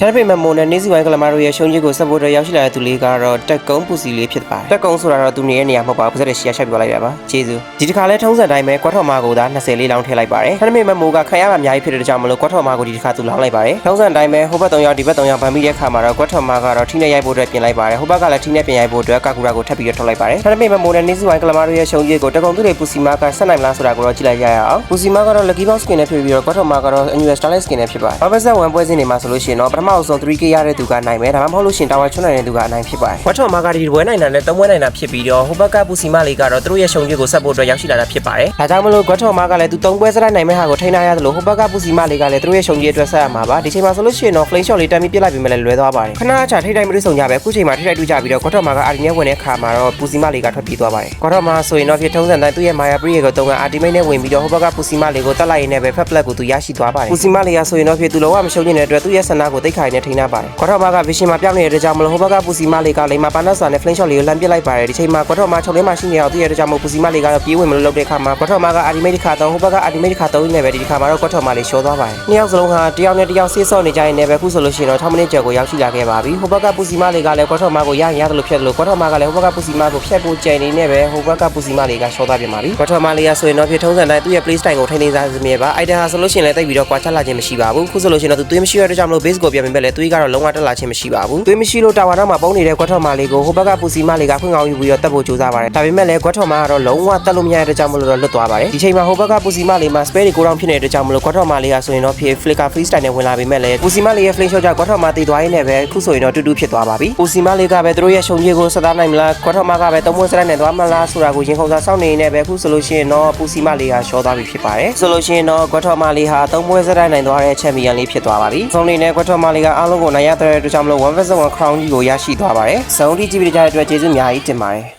ဒါပေမဲ့မိုးနဲ့နေစီဝိုင်းကလမာတို့ရဲ့ရှုံးကြီးကိုစပ်ဖို့အတွက်ရောက်ရှိလာတဲ့သူလေးကတော့တက်ကုန်းပူစီလေးဖြစ်ပါတယ်တက်ကုန်းဆိုတာတော့သူနေတဲ့နေရာမဟုတ်ပါဘူးပါဇက်တဲ့ရှီယာရှက်ပြလိုက်ရပါကျေးဇူးဒီတစ်ခါလဲထုံးစံတိုင်းပဲကွက်ထော်မာကိုသာ20လေးလောင်းထည့်လိုက်ပါတယ်ဒါပေမဲ့မိုးကခံရမှာအများကြီးဖြစ်တဲ့ကြောင့်မလို့ကွက်ထော်မာကိုဒီတစ်ခါသူလောင်းလိုက်ပါတယ်ထုံးစံတိုင်းပဲဟိုဘက်3ယောက်ဒီဘက်3ယောက်ဗန်ပြီးတဲ့ခါမှာတော့ကွက်ထော်မာကတော့ထိနဲ့ရိုက်ဖို့အတွက်ပြင်လိုက်ပါတယ်ဟိုဘက်ကလည်းထိနဲ့ပြင်ရိုက်ဖို့အတွက်ကာကူရာကိုထပ်ပြီးတော့ထုတ်လိုက်ပါတယ်ဒါပေမဲ့မိုးနဲ့နေစီဝိုင်းကလမာတို့ရဲ့ရှုံးကြီးကိုတက်ကုန်းသူတွေပူစီမာကဆက်နိုင်မလားဆိုတာကိုတော့ကြည့်လိုက်ရအောင်ပူစီမာကတော့ lucky box skin နဲ့ဖြစ်ပြီးတော့ကွက်ထော်မာကတော့ annual starlight skin နဲ့ဖြစ်ပါတယ်ဘာပဲဆက်ဝင်ပွဲစဉ်တွေမှာဆိုလို့ရှိရင်တော့ပထမအဆုံး 3k ရတဲ့သူကနိုင်မယ်ဒါမှမဟုတ်လို့ရှိရင်တာဝါချွတ်နိုင်တဲ့သူကအနိုင်ဖြစ်ပါတယ်ကွက်ထော်မာကဒီပွဲနိုင်တာနဲ့သုံးပွဲနိုင်တာဖြစ်ပြီးတော့ဟိုဘက်ကပူစီမာလေးကတော့သူတို့ရဲ့ရှုံးကြီးကိုဆက်ဖို့အတွက်ရောက်ရှိလာတာဖြစ်ပါတယ်ဒါကြောင့်မလို့ကွက်ထော်မာကလည်းသူသုံးပွဲစလိုက်နိုင်မဲ့ဟာကိုထိန်းထားရတယ်လို့ဟိုဘက်ကပူစီမာလေးကလည်းသူတို့ရဲ့ရှုံးကြီးအတွက်ဆက်ရမှာပါဒီချိန်မှာဆိုလို့ရှိရင်တော့ flame shot လေးတမ်းပြီးပြစ်လိုက်ပြီးမှလည်းလွဲသွားပါတယ်ခဏအချာထိတိုင်းမတွေ့ဆုံကြပဲအခုချိန်မှာထိတိုင်းတွေ့ကြပြီးတော့ကွက်ထော်မာကအာဒီနဲ့ဝင်တဲ့ခါမှာတော့ပူစီမာလေးကထွက်ပြေးသွားပါတယ်ကွက်ထော်မာဆိုရင်တော့ဖြစ်ထုံးစံတိုင်းသူ့ရဲ့မာယာပရိယေကိုတုံးကအာဒီမိတ်နဲ့ဝင်ပြီးတော့ဟိုဘက်ကပူစီမာလေးကိုတက်လိုက်ရင်းနဲ့ပဲဖက်ပလက်ကိုသူရရှိသွားပါတယ်ပူစီမာလေးကဆိုရင်တော့ဖြစ်သူလုံးဝမရှုံးနေတဲ့အတွက်သူ့ရဲ့ဆန္ဒကိုသိခိုင်နဲ့ထိန်းထားပါတယ်ကွက်ထော်မာက vision မှာပြောင်းနေတဲ့အတွက်ကြောင့်မလို့ဟိုဘက်ကပူစီမာလေးကလိမ္မာပါနတ်စာနဲ့ flame shot လေးကိုလှမ်းပစ်လိုက်ပါတယ်ဒီချိန်မှာကွက်ထော်မာချုပ်လင်းမှာရှိနေအောင်သူ့ရဲ့အတွက်ကြောင့်မို့ပူစီမာလေးကတော့ပြေးဝင်မလို့လုပ်တဲ့ခါမှာကွက်ထော်မာကအာဒီမိတ်တစ်ခါတော့ဟိုဘက်ကအာဒီမိတ်တစ်ခါတော့နေပဲဒီတစ်ခါမှာတော့ကွက်ထော်မာလေးရှော့သွားပါတယ်နှစ်ယောက်စလုံးဟာတယောက်နဲ့တယောက်ဆေးဆော့နေကြရင်လည်းပဲခုဆိုလို့ရှိရင်တော့6မိနစ်ကျော်ကိုရောက်ရှိလာခဲ့ပါပြီဟိုဘက်ကပူစီမာလေးကလည်းကွက်ထော်မာကိုရရင်ရတယ်လို့ဖြစ်တယ်လို့ကွက်ထော်မာကလည်းဟိုဘက်ကပူစီမာကိုဖျက်ဖို့ကြံနေနေပဲဟိုဘက်ကပူစီမာလေးကရှော့သွားပြန်ပါပြီကွက်ထော်မာလေးကဆိုရင်တော့ဖြစ်ထုံးစံတိုင်းသူ့ရဲ့ play style ကိုထိန်းသိမ်းစားစမြဲပါအိုက်တန်ဟာဆိုလို့ရှိရင်လည်းတိတ်ပြီးတော့ကွာချက်လာခြင်းမရှိပါဘူးခုဆိုလို့ရှိရင်တော့သူသွေးမရှိရတဲ့ကြောင့်မလို့ base ကိုပြန်ပြင်ပဲလေသွေးကတော့လုံးဝတက်လာခြင်းမရှိပါဘူးသွေးမရှိလို့တာဝါတော့မှာပုံနေတဲ့ကွက်ထော်မာလေးကိုဟိုဘက်ကပူစီမာလေးကဖွင့်ကောင်းယူပြီးတော့တက်ဖို့ကြိုးစားပါတယ်ဒါပေမဲ့လည်းကွက်ထော်မာကတော့လုံးဝတက်လို့မရတဲ့ကြောင့်မလို့တော့လွတ်သွားပါတယ်ဒီချိန်မှာဟိုဘက်ကပူစီမာလေးမှာ spare တွေကိုတောင်ဖြစ်နေတဲ့ကြောင့်မလို့ကွက်ထော်မာလေးကဆိုရင်တော့ဖြစ် flicker free style နဲ့ဝင်လာပေမဲ့လည်းပူစီမာလေးရဲ့ flame shot ကြောင့်ကွက်ထော်မာတည်သွားရင်းနဲ့ပဲခုဆိုရင်တော့တူတူဖြစ်သွားပါပြီပူစီမာလေးကပဲသူတို့ရဲ့ရှုံကြီးကိုစသားနိုင်မလားကွက်ထော်မာကပဲသုံးမွေးစရိုက်နဲ့သွားမလားဆိုတာကိုရင်ခုန်စားစောင့်နေနေပဲခုဆိုလို့ရှိရင်တော့ပူစီမာလေးကရှော့သွားပြီဖြစ်ပါတယ်ဆိုလို့ရှိရင်တော့ကွက်ထော်မာလေးဟာသုံးမွေးစရိုက်နိုင်သွားတဲ့ချန်ပီယံလေးဖြစ်သွားပါပြီဆုံးနေနဲ့ကွက်ထော်မာလေးကအားလုံးကိုနိုင်ရတဲ့အတွက်ကြောင့်မလို့1 vs 1 crown ကြီးကိုရရှိသွားပါတယ်စုံတီကြည့်ပြီးကြတဲ့အတွက်ကျေးဇူးအများကြီးတင်ပါတယ်